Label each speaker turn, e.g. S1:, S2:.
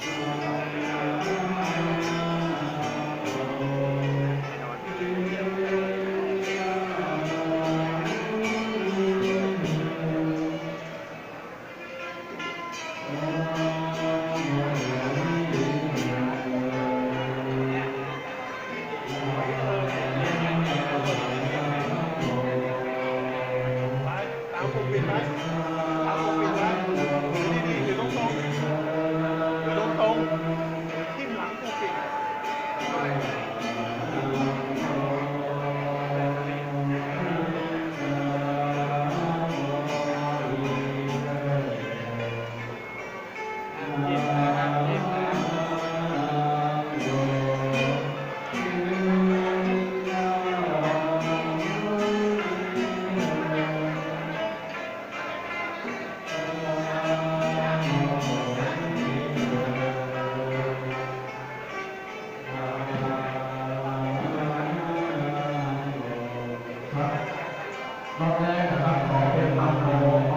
S1: Thank you.
S2: รอบแรกนะครับขอเป็นลำโพง